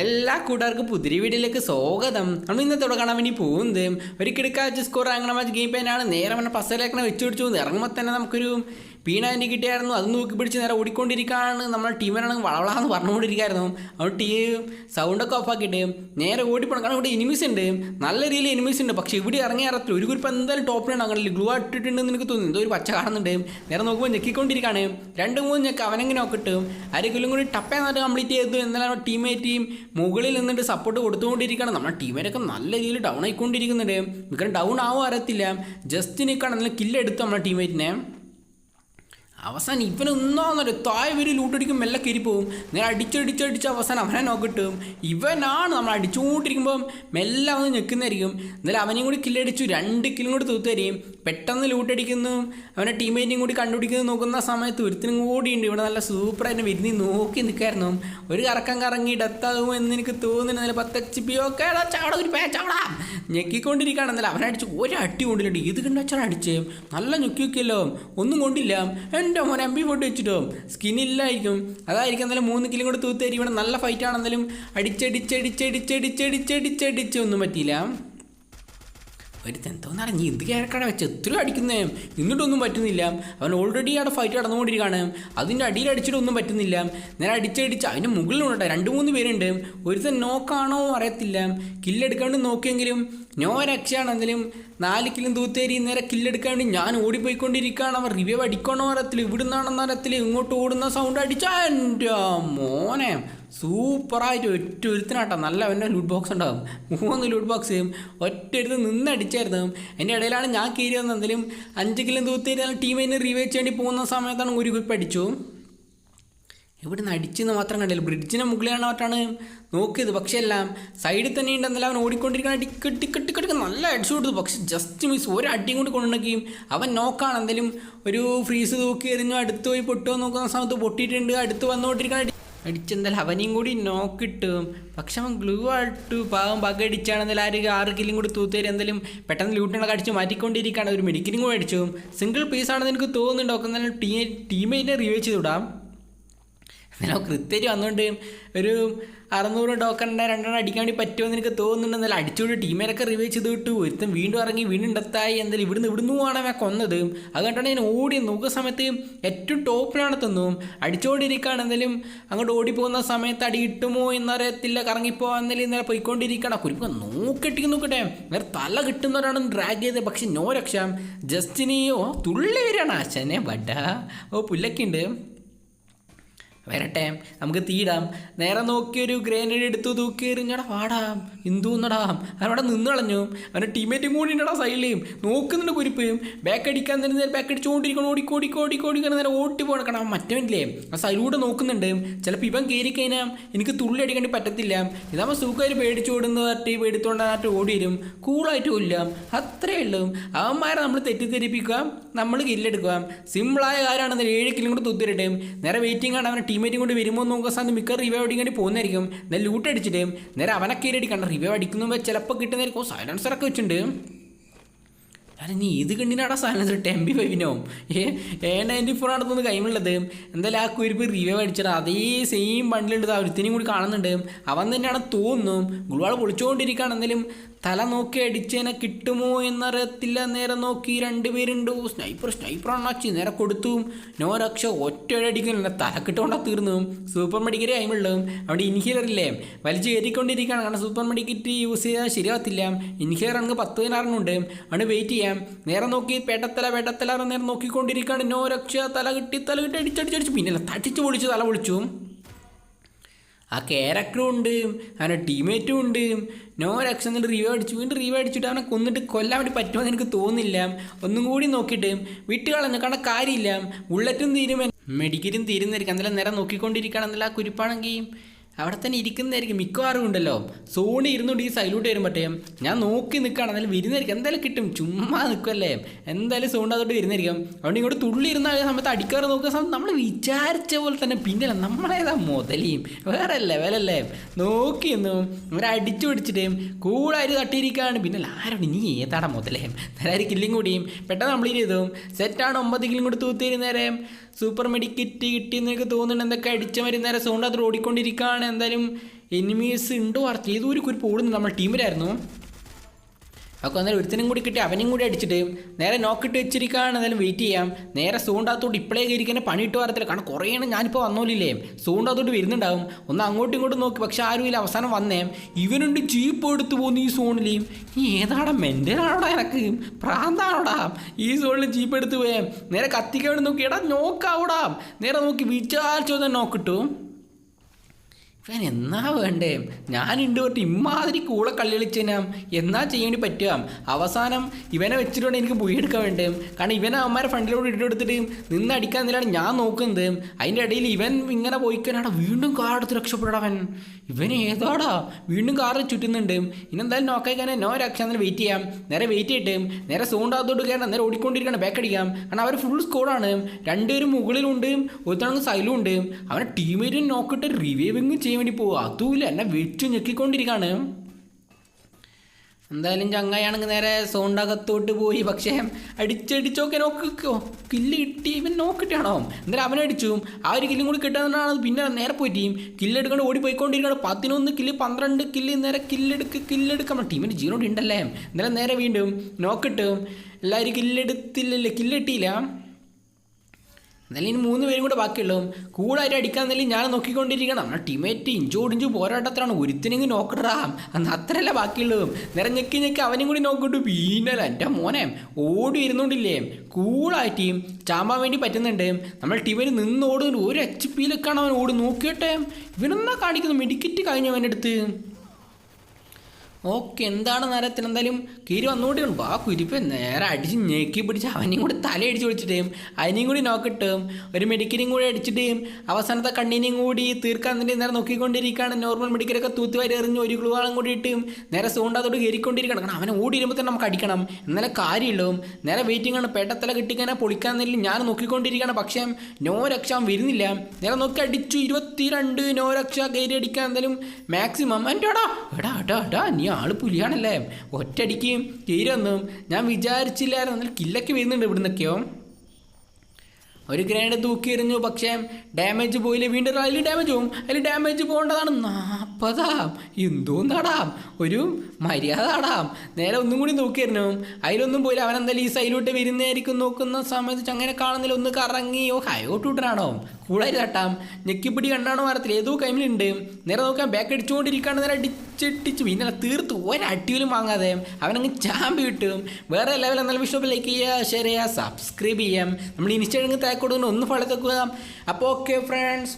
എല്ലാ കൂട്ടുകാർക്കും പുതിരി വീഡിയോയിലേക്ക് സ്വാഗതം. നമ്മൾ ഇന്നത്തോടെ കാണാൻ വേണ്ടി പോകുന്നത് ഒരു കിടക്കാച്ച സ്കോർ അങ്ങനെ മാച്ച് ഗെയിം പേനാണ് നേരെ പറഞ്ഞ പസലേക്കണ വെച്ചു പിടിച്ചു ഇറങ്ങുമ്പോൾ തന്നെ നമുക്കൊരു പീണാന്റെ കിട്ടിയായിരുന്നു. അത് നോക്കി പിടിച്ച് നേരെ ഓടിക്കൊണ്ടിരിക്കുകയാണ് നമ്മളെ ടീമിനാണെങ്കിൽ വളവളാന്ന് പറഞ്ഞുകൊണ്ടിരിക്കുകയായിരുന്നു അവിടെ ടീം സൗണ്ടൊക്കെ ഓഫാക്കിയിട്ട് നേരെ ഓടിപ്പോണം. കാരണം ഇവിടെ എനിമീസ് ഉണ്ട്. നല്ല രീതിയിൽ എനിമീസ് ഉണ്ട്. പക്ഷേ ഇവിടെ ഇറങ്ങി ഇറത്തില്ല ഒരു കുറിപ്പ് എന്തായാലും ടോപ്പിലാണ് അങ്ങനെ ഗ്ലൂ ഇട്ടിട്ടുണ്ടെന്ന് എനിക്ക് തോന്നുന്നു. എന്തോ ഒരു പച്ച കാണുന്നുണ്ട്. നേരെ നോക്കുമ്പോൾ ഞെക്കിക്കൊണ്ടിരിക്കുകയാണ് രണ്ട് മൂന്ന് ഞെക്ക് അവനെങ്ങനെ നോക്കിട്ട് ആരെങ്കിലും കൂടി ടപ്പേ എന്നിട്ട് കംപ്ലീറ്റ് ചെയ്തു എന്നാലും ടീമേറ്റ് ടീം മുകളിൽ നിന്നിട്ട് സപ്പോർട്ട് കൊടുത്തുകൊണ്ടിരിക്കുകയാണ്. നമ്മുടെ ടീമേറ്റൊക്കെ നല്ല രീതിയിൽ ഡൗൺ ആയിക്കൊണ്ടിരിക്കുന്നുണ്ട്. മിക്കവാറും ഡൗൺ ആവും അറിയത്തില്ല. ജസ്റ്റ് നിൽക്കുകയാണ് നല്ല കില്ലെടുത്തു നമ്മുടെ ടീമേറ്റിനെ അവസാനം ഇവനൊന്നാന്നൊരു താഴെ വരും ലൂട്ടടിക്കും മെല്ലെ കയറി പോകും നേരെ അടിച്ചടിച്ചടിച്ച് അവസാനം അവനെ നോക്കിട്ടും ഇവനാണ് നമ്മൾ അടിച്ചുകൊണ്ടിരിക്കുമ്പം മെല്ലെ അവന് നിൽക്കുന്നതായിരിക്കും എന്നാലും അവനെയും കൂടി കില്ലടിച്ചു രണ്ട് കില്ലും കൂടി തൂത്തരിയും പെട്ടെന്ന് ലൂട്ടടിക്കുന്നു അവനെ ടീമേറ്റിനും കൂടി കണ്ടുപിടിക്കുന്നു നോക്കുന്ന സമയത്ത് ഒരുത്തിനും കൂടി ഉണ്ട്. ഇവിടെ നല്ല സൂപ്പറായിട്ട് വിരുന്ന് നോക്കി നിൽക്കായിരുന്നു. ഒരു കറക്കം കറങ്ങി ഡെത്താകുമോ എന്ന് എനിക്ക് തോന്നുന്നു നല്ല പത്ത് എച്ച് പി ഒക്കെ ചാടാ ഒരു പേ ചാടാ ഞെക്കിക്കൊണ്ടിരിക്കുകയാണ്. എന്നാലും അവനടിച്ച് ഒരു അടി കൊണ്ടില്ല. ഇത് കണ്ടച്ചാൽ അടിച്ചേ. നല്ല ഞെക്കി ഒന്നും കൊണ്ടില്ല. എന്റെ മോനെ എം പി ഫോട്ടോ വെച്ചിട്ടോ? സ്കിന്നില്ലായിരിക്കും അതായിരിക്കും എന്നാലും മൂന്ന് കിലും കൂടെ തൂത്തേരി ഇവിടെ നല്ല ഫൈറ്റ് ആണെന്നാലും അടിച്ചടിച്ചടിച്ചടിച്ചടിച്ചടിച്ചടിച്ചടിച്ച് ഒന്നും പറ്റിയില്ല. ഒരു തെന്തോന്ന് നീ എന്ത് ക്യാരക്ടറാണ് വെച്ച് എത്ര അടിക്കുന്നേ? നിന്നിട്ടൊന്നും പറ്റുന്നില്ല. അവൻ ഓൾറെഡി അവിടെ ഫൈറ്റ് നടന്നുകൊണ്ടിരിക്കുകയാണ്. അതിന്റെ അടിയിൽ അടിച്ചിട്ടൊന്നും പറ്റുന്നില്ല. നേരെ അടിച്ചടിച്ച് അതിന്റെ മുകളിലുണ്ട്? രണ്ട് മൂന്ന് പേരുണ്ട്. ഒരുത്തൻ നോക്കാണോ അറിയത്തില്ല. കില്ലെടുക്കാണ്ട് നോക്കിയെങ്കിലും നോ രക്ഷയാണെങ്കിലും നാല് കിലും തൂത്തേരി നേരെ കില്ലെടുക്കാൻ വേണ്ടി ഞാൻ ഓടിപ്പോയിക്കൊണ്ടിരിക്കുകയാണ്. അവൻ റിവ്യൂ അടിക്കണോ അറിയത്തില്ല. ഇവിടുന്നാണെന്ന് അറിയത്തില്ല. ഇങ്ങോട്ട് ഓടുന്ന സൗണ്ട് അടിച്ച. മോനെ. സൂപ്പറായിട്ട് ഒറ്റ ഒരുത്തിനാട്ടോ നല്ല അവന്റെ ലൂട്ട് ബോക്സ് ഉണ്ടാകും മൂന്ന് ലൂട്ട് ബോക്സ് ഒറ്റ നിന്ന് അടിച്ചായിരുന്നു എന്റെ ഇടയിലാണ് ഞാൻ കയറി വന്നത് എന്തെങ്കിലും അഞ്ച് കിലോ തൂത്തേരി ടീമിനെ റീവേച്ച് വേണ്ടി പോകുന്ന സമയത്താണ് ഒരു കുപ്പ് അടിച്ചു. ഇവിടുന്ന് അടിച്ചെന്ന് മാത്രം കണ്ടില്ല. ബ്രിഡ്ജിന് മുകളിലാണ് മറ്റാണ് നോക്കിയത്. പക്ഷേ എല്ലാം സൈഡിൽ തന്നെ ഉണ്ടെന്നല്ല അവൻ ഓടിക്കൊണ്ടിരിക്കുന്ന ടിക്കറ്റ് ടിക്കറ്റ് ടിക്കറ്റ് നല്ല അടിച്ചു കൊടുത്തു പക്ഷെ ജസ്റ്റ് മിസ് ഒരു അടിയും കൊണ്ട് കൊണ്ടുണ്ടെങ്കിൽ അവൻ നോക്കാണ്. എന്തെങ്കിലും ഒരു ഫ്രീസ് തൂക്കി എറിഞ്ഞു അടുത്ത് പോയി പൊട്ടുമോ നോക്കുന്ന സമയത്ത് പൊട്ടിയിട്ടുണ്ട്. അടുത്ത് വന്നുകൊണ്ടിരിക്കുന്ന അടി അടിച്ചെന്തായാലും അവനെയും കൂടി നോക്കിട്ടും. പക്ഷെ അവൻ ഗ്ലൂ ആയിട്ട് പാവം ബഗ് അടിച്ചാണെന്നാൽ ആര് ആറ് കില്ലും കൂടി തൂത്തേരി എന്തെങ്കിലും പെട്ടെന്ന് ലൂട്ടിനൊക്കെ അടിച്ച് മാറ്റിക്കൊണ്ടിരിക്കുകയാണ്. ഒരു മെഡിക്കലും കൂടി അടിച്ചു സിംഗിൾ പീസ് ആണെന്ന് എനിക്ക് തോന്നുന്നുണ്ടോ. ഒക്കെ എന്നാലും ടീ ടീമേറ്റിനെ റിവ്യൂ ചെയ്ത് വിടാം എന്നാലും കൃത്യമായിട്ട് വന്നുകൊണ്ട് ഒരു അറുന്നൂറ് ടോക്കണിന്റെ രണ്ടെണ്ണം അടിക്കാൻ വേണ്ടി പറ്റുമെന്ന് എനിക്ക് തോന്നുന്നുണ്ട്. അടിച്ചുകൊണ്ട് ടീമേലൊക്കെ റിവൈവ് ചെയ്ത് വിട്ടു. ഒരുത്തൻ വീണ്ടും ഇറങ്ങി വീണ്ടും ഡെത്തായി എന്തായാലും ഇവിടുന്ന് ഇവിടുന്ന് ആണ് അവൻ കൊന്നത്. അത് കണ്ടാണ് ഞാൻ ഓടി നോക്കുന്ന സമയത്ത് ഏറ്റവും ടോപ്പിലാണ് തന്നു അടിച്ചുകൊണ്ടിരിക്കുകയാണ് എന്തായാലും അങ്ങോട്ട് ഓടിപ്പോകുന്ന സമയത്ത് അടി കിട്ടുമോ എന്നറിയത്തില്ല. കറങ്ങിപ്പോ എന്നാലും ഇന്നലെ പോയിക്കൊണ്ടിരിക്കുകയാണ്. കുരുപ്പ് നോക്കട്ടെ നോക്കട്ടെ വേറെ തല കിട്ടുന്നവരാണ് ഡ്രാഗ് ചെയ്തത്. പക്ഷെ നോ രക്ഷ. ജസ്റ്റിനിയോ തുള്ളി വരികയാണ്. അച്ഛനെ ബഡ ഓ പുല്ലൊക്കെ ഉണ്ട്. വരട്ടെ നമുക്ക് തീടാം നേരെ നോക്കിയൊരു ഗ്രേനേഡ് എടുത്തു തൂക്കി എറിഞ്ഞടാ വാടാം എന്തോന്നടാം അവനവിടെ നിന്ന് കളഞ്ഞു. അവന്റെ ടീമേറ്റും കൂടി ഉണ്ടടാ സൈഡിലേയും നോക്കുന്നുണ്ട് കുരിപ്പയും ബാക്ക് അടിക്കാൻ തന്നെ നേരെ ബാക്ക് അടിച്ചുകൊണ്ടിരിക്കണം ഓടിക്കോടി കോടി കോടി ഓടിക്കണം നേരെ ഓട്ടി പോകണം മറ്റവനില്ലേ ആ സൈഡിലൂടെ നോക്കുന്നുണ്ട്. ചിലപ്പോൾ ഇവൻ കയറി കഴിഞ്ഞാൽ എനിക്ക് തുള്ളി അടിക്കേണ്ടി പറ്റത്തില്ല. ഇതാകുമ്പോൾ സുഖമായിട്ട് പേടിച്ചു ഓടുന്ന പറഞ്ഞിട്ട് പേടിത്തോണ്ടായിട്ട് ഓടി വരും. കൂളായിട്ടും ഇല്ല. അത്രേ ഉള്ളൂ. അവന്മാരെ നമ്മൾ തെറ്റിദ്ധരിപ്പിക്കുക നമ്മൾ കില്ലെടുക്കുക സിമ്പിളായ കാര്യമാണെന്ന് ഏഴ് കിലും കൂടെ തുത്തിരട്ടെ നേരെ വെയിറ്റിംഗ് ആണ്. അവനെ ടീമേറ്റും കൊണ്ട് വരുമ്പോൾ നോക്കുന്ന സാധനം മിക്ക അടിക്കാൻ വേണ്ടി പോകുന്നതായിരിക്കും നേരെ ലൂട്ട് അടിച്ചിട്ട് നേരെ അവനെ കയറി അടിക്കണം റിവൈവ് അടിക്കുമ്പോൾ ചിലപ്പോൾ കിട്ടുന്നതായിരിക്കും സൈലൻസറൊക്കെ വെച്ചിട്ടുണ്ട്. അല്ല നീ ഇത് കണ്ടിനാടാ സാധനം? ടെൻ ബി ഫൈവിനോ. ഏ എ നയന്റി ഫോർ തോന്നുന്നു കൈമുള്ളത് എന്തായാലും ആ കുരിപ്പ് റിവ്യൂ അടിച്ചിട്ട് അതേ സെയിം ബണ്ടിലുണ്ട് ഒരുത്തിനും കൂടി കാണുന്നുണ്ട്. അവൻ തന്നെയാണ് തോന്നും ഗുൾവാൾ പൊളിച്ചുകൊണ്ടിരിക്കുകയാണ് എന്തായാലും തല നോക്കി അടിച്ചതിനെ കിട്ടുമോ എന്നറിയത്തില്ല. നേരെ നോക്കി രണ്ടുപേരുണ്ട് സ്നൈപ്പർ സ്നൈപ്പർ അണ്ണാച്ചി നേരെ കൊടുത്തു. നോ രക്ഷ ഒറ്റ അടിക്കുന്നില്ല തല കിട്ടുകൊണ്ടാ തീർന്നു. സൂപ്പർ മെഡിക്കറ്റ് കൈമുള്ളൂ അവിടെ ഇൻഹീലർ ഇല്ലേ? വലിച്ചു കയറിക്കൊണ്ടിരിക്കുകയാണ് കാരണം സൂപ്പർ മെഡിക്കറ്റ് യൂസ് ചെയ്താൽ ശരിയാവത്തില്ല. ഇൻഹീലർ ആണെങ്കിൽ പത്ത് പതിനാറിനുണ്ട്. അവിടെ വെയിറ്റ് ചെയ്യാം. നേരെ നോക്കി പേട്ടത്തല പേട്ടത്തല നേരെ നോക്കിക്കൊണ്ടിരിക്കുകയാണ്. നോ രക്ഷ തല കിട്ടി തല കിട്ടി അടിച്ചടിച്ചടിച്ച്. പിന്നെ തടിച്ച് പൊളിച്ച് തല പൊളിച്ചു. ആ ക്യാരക്ടറും ഉണ്ട് അവന്റെ ടീമേറ്റും ഉണ്ട്. നോ രക്ഷ എന്നിട്ട് റിവ്യൂ അടിച്ചു. വീണ്ടും റിവ്യൂ അടിച്ചിട്ട് അവനെ കൊന്നിട്ട് കൊല്ലാൻ വേണ്ടി പറ്റുമെന്ന് എനിക്ക് തോന്നുന്നില്ല. ഒന്നും കൂടി നോക്കിയിട്ട് വിട്ട് കളഞ്ഞു കാരണം കാര്യമില്ല. ബുള്ളറ്റും തീരും മെഡിക്കലും തീരുന്നതായിരിക്കും. അന്നേരം നേരെ ആ കുരിപ്പാണെങ്കിൽ അവിടെ തന്നെ ഇരിക്കുന്നതായിരിക്കും. മിക്കവാറും ഉണ്ടല്ലോ. സോണി ഇരുന്നുകൊണ്ട് ഈ സൈലൂട്ട് വരുമ്പോഴേ ഞാൻ നോക്കി നിൽക്കുകയാണ്. എന്നാലും വിരുന്നായിരിക്കും എന്തായാലും കിട്ടും. ചുമ്മാ നിൽക്കുമല്ലേ എന്തായാലും സൗണ്ട് അതോട്ട് വരുന്നതായിരിക്കും അതുകൊണ്ട് ഇങ്ങോട്ട് തുള്ളി ഇരുന്ന സമയത്ത് അടിക്കാറ് നോക്കുന്ന സമയത്ത് നമ്മൾ വിചാരിച്ച പോലെ തന്നെ പിന്നല്ല നമ്മളേതാ മുതലിയും വേറെ ലെവലല്ലേ. നോക്കി നിന്നു. അടിച്ചു പിടിച്ചിട്ട് കൂടായിട്ട് തട്ടിയിരിക്കുകയാണ്. പിന്നെ ആരോട് നീ ഏതാടാ മുതലേ? നേരെ കില്ലും കൂടിയും പെട്ടെന്ന് കംപ്ലീറ്റ് ചെയ്തു. സെറ്റാണ് ഒമ്പത് കില്ലും കൂടി തൂത്തിരുന്നേരം സൂപ്പർ മെഡിക്കറ്റ് കിട്ടി എന്നൊക്കെ തോന്നുന്നുണ്ട്. എന്തൊക്കെ അടിച്ച മരുന്നേരം അത് ഓടിക്കൊണ്ടിരിക്കുകയാണ്. നോക്കുകയാണ് എന്തായാലും എനിമീസ് ഉണ്ടോ? അർത്ഥം ഏതോ ഒരു കുരിപ്പ് ഓടുന്നു നമ്മുടെ ടീമിലായിരുന്നു. അപ്പോൾ അന്നേരം ഒരുത്തനും കൂടി കിട്ടി അവനും കൂടി അടിച്ചിട്ട് നേരെ നോക്കിട്ട് വെച്ചിരിക്കുകയാണ്. എന്തായാലും വെയിറ്റ് ചെയ്യാം. നേരെ സൂണ്ടാത്തോട്ട് ഇപ്പോഴേ കയറിക്കാൻ പണിയിട്ട് വരത്തില്ല. കാരണം കുറേയാണ് ഞാനിപ്പോൾ വന്നോലില്ലേ സൂണ്ടാത്തോട്ട് വരുന്നുണ്ടാവും. ഒന്ന് അങ്ങോട്ടും ഇങ്ങോട്ടും നോക്കി. ആരും ഇല്ല അവസാനം വന്നേ. ഇവനുണ്ട് ജീപ്പ് എടുത്തു പോകുന്നു ഈ സോണിൽ ഈ ഏതാടാ? മെന്റലാണോടാ എനക്ക്? പ്രാന്താണോടാ ഈ സോണിൽ ജീപ്പ് എടുത്ത് പോയേ. നേരെ കത്തിക്കാൻ നോക്കി. എടാ നോക്കാവൂടാ നേരെ നോക്കി. വിചാരിച്ചോ നോക്കിട്ടു ഇവൻ എന്നാ വേണ്ടേ? ഞാൻ ഇണ്ടുപോട്ട് ഇമ്മാതിരി കൂടെ കളി കളിച്ചതിനാം എന്നാ ചെയ്യേണ്ടി പറ്റുക? അവസാനം ഇവനെ വെച്ചിട്ടുണ്ട് എനിക്ക് എടുക്കാൻ വേണ്ടേ? കാരണം ഇവനെ അവന്മാരെ ഫ്രണ്ടിലോട്ട് ഇട്ടെടുത്തിട്ട് നിന്ന് അടിക്കാൻ നിലാണ് ഞാൻ നോക്കുന്നത്. അതിന്റെ ഇടയിൽ ഇവൻ ഇങ്ങനെ പോയിക്കാനാടാ വീണ്ടും കാറെടുത്ത് രക്ഷപ്പെടാവൻ ഇവൻ ഏതാടാ? വീണ്ടും കാറിൽ ചുറ്റുന്നുണ്ട്. ഇനെന്തായാലും നോക്കാൻ നോ രക്ഷ അന്നേരം വെയിറ്റ് ചെയ്യാം. നേരെ വെയിറ്റ് ചെയ്തിട്ട് നേരെ സോണ്ടാകത്തോട്ട് കയറാൻ നേരെ ഓടിക്കൊണ്ടിരിക്കണം ബാക്ക് അടിക്കാം. കാരണം അവർ ഫുൾ സ്കോഡാണ് രണ്ടുപേരും മുകളിലുണ്ട് ഒരുത്തണങ്ങ് സൈലും ഉണ്ട്. അവനെ ടീമേറ്റ് നോക്കിയിട്ട് റിവൈവിങ് ചെയ്യാൻ വേണ്ടി പോവുക അതുമില്ല എന്നെ വിളിച്ചു ഞെക്കിക്കൊണ്ടിരിക്കുകയാണ് എന്തായാലും ചങ്ങായാണെങ്കിൽ നേരെ സോണ്ടകത്തോട്ട് പോയി. പക്ഷേ അടിച്ചടിച്ചൊക്കെ നോക്കിക്കോ കില്ല് കിട്ടി ഇവൻ നോക്കിട്ടാണോ? എന്തായാലും അവനടിച്ചു ആ ഒരു കില്ലും കൂടി കിട്ടാന്നാണ് പിന്നെ നേരെ പോയിട്ട് കില്ലെടുക്കൊണ്ട് ഓടി പോയിക്കൊണ്ടിരിക്കുകയാണ്. പതിനൊന്ന് കില്ല് പന്ത്രണ്ട് കില്ല് നേരെ കില്ലെടുക്ക് കില്ലെടുക്കാൻ ടീമിന്റെ ജീവനോട് ഉണ്ടല്ലേ? എന്നാലും നേരെ വീണ്ടും നോക്കിട്ടും എല്ലാവരും കില്ലെടുത്തില്ലല്ലേ കില്ലെട്ടിയില്ല എന്നാലും ഇനി മൂന്ന് പേരും കൂടെ ബാക്കിയുള്ളൂ കൂടായിട്ട് അടിക്കാൻ തന്നെ ഞാൻ നോക്കിക്കൊണ്ടിരിക്കണം. ആ ടീമേറ്റ് ഇഞ്ചോടിഞ്ചു പോരാട്ടത്തിലാണ്. ഒരുത്തിനെങ്കിൽ നോക്കിടാം അന്ന് അത്രയല്ല ബാക്കിയുള്ളതും. നേരെ ഞെക്കി ഞെക്കി അവനും കൂടി നോക്കിട്ടു പിന്നല്ല എന്റെ മോനെ ഓടി ഇരുന്നോണ്ടില്ലേ? കൂളായിട്ട് ചാമ്പാൻ വേണ്ടി പറ്റുന്നുണ്ട്. നമ്മൾ ടീമിൽ നിന്ന് ഓടുന്നുണ്ട്. ഒരു എച്ച് പിയിലൊക്കെയാണ് അവൻ ഓടി. നോക്കിയിട്ടേ. ഇവനെന്നാ കാണിക്കുന്നു? മെഡിക്കറ്റ് കഴിഞ്ഞു അവന്റെ അടുത്ത്. ഓക്കെ എന്താണ് നേരത്തിന് എന്തായാലും കീരി വന്നുകൊണ്ടേ ആ കുരിപ്പ് നേരെ അടിച്ച് ഞെക്കി പിടിച്ച് അവനെയും കൂടി തലയടിച്ച് വിളിച്ചിട്ടേയും അതിനെയും കൂടി നോക്കിട്ടും ഒരു മെഡിക്കലും കൂടി അടിച്ചിട്ടേയും അവസാനത്തെ കണ്ണിനെയും കൂടി തീർക്കാൻ വേണ്ടി നേരെ നോക്കിക്കൊണ്ടിരിക്കുകയാണ്. നോർമൽ മെഡിക്കലൊക്കെ തൂത്തുവാരി എറിഞ്ഞ് ഒരു ഗ്ലൂവാളം കൂടി ഇട്ടും നേരെ സൂണ്ടാതോട് കയറിക്കൊണ്ടിരിക്കണം കാരണം അവനെ ഓടി വരുമ്പോൾ തന്നെ നമുക്ക് അടിക്കണം. എന്നാലേ കാര്യമുള്ളൂ നേരെ വെയിറ്റിംഗ് ആണ്. പെട്ടത്തല കിട്ടിക്കാനെ പൊളിക്കാൻ തന്നെ ഞാൻ നോക്കിക്കൊണ്ടിരിക്കുകയാണ്. പക്ഷേ നോ രക്ഷ വരുന്നില്ല. നേരെ നോക്കി അടിച്ചു. ഇരുപത്തിരണ്ട് നോ രക്ഷ കയറി അടിക്കാൻ എന്തായാലും മാക്സിമം എന്റെ എടാ എടാ എടാ എടാ നീ ആൾ പുലിയാണല്ലേ? ഒറ്റടിക്ക് തീരൊന്നും ഞാൻ വിചാരിച്ചില്ലായിരുന്നു. കില്ലൊക്കെ വരുന്നുണ്ട് ഇവിടുന്നൊക്കെയോ? ഒരു ഗ്രേഡ് തൂക്കി എറിഞ്ഞു പക്ഷേ ഡാമേജ് പോയില്ല വീണ്ടും അതിൽ ഡാമേജ് പോകും അതിൽ ഡാമേജ് പോകേണ്ടതാണ് നാൽപ്പതാം എന്തോന്നാടാം? ഒരു മര്യാദ ആടാം നേരെ ഒന്നും കൂടി തൂക്കി എറിഞ്ഞു അതിലൊന്നും പോയില്ല. അവൻ എന്തായാലും ഈ സൈഡിലോട്ട് വരുന്നതായിരിക്കും നോക്കുന്ന സമയത്ത് അങ്ങനെ കാണുന്നില്ല. ഒന്ന് കറങ്ങി ഓ ഹയോട്ട് വിട്ടനാണോ കൂടായി തട്ടാം. ഞെക്കിപ്പിടി കണ്ടാണോ വാരത്തിൽ ഏതോ കൈമിലുണ്ട്. നേരെ നോക്കാൻ ബാക്ക് അടിച്ചുകൊണ്ടിരിക്കുകയാണ് നേരെ അടിച്ചിട്ടിച്ച്. പിന്നെ തീർത്ത് ഒരടിയിലും വാങ്ങാതെ അവനങ്ങ് ചാമ്പി കിട്ടും. വേറെ ലെവൽ എന്നാലും വിഷയം ലൈക്ക് ചെയ്യുക ഷെയർ ചെയ്യുക സബ്സ്ക്രൈബ് ചെയ്യാം. നമ്മൾ തേക്കൊടുക്കുന്ന ഒന്ന് ഫോളോ തെക്കുക അപ്പോൾ ഓക്കെ ഫ്രണ്ട്സ്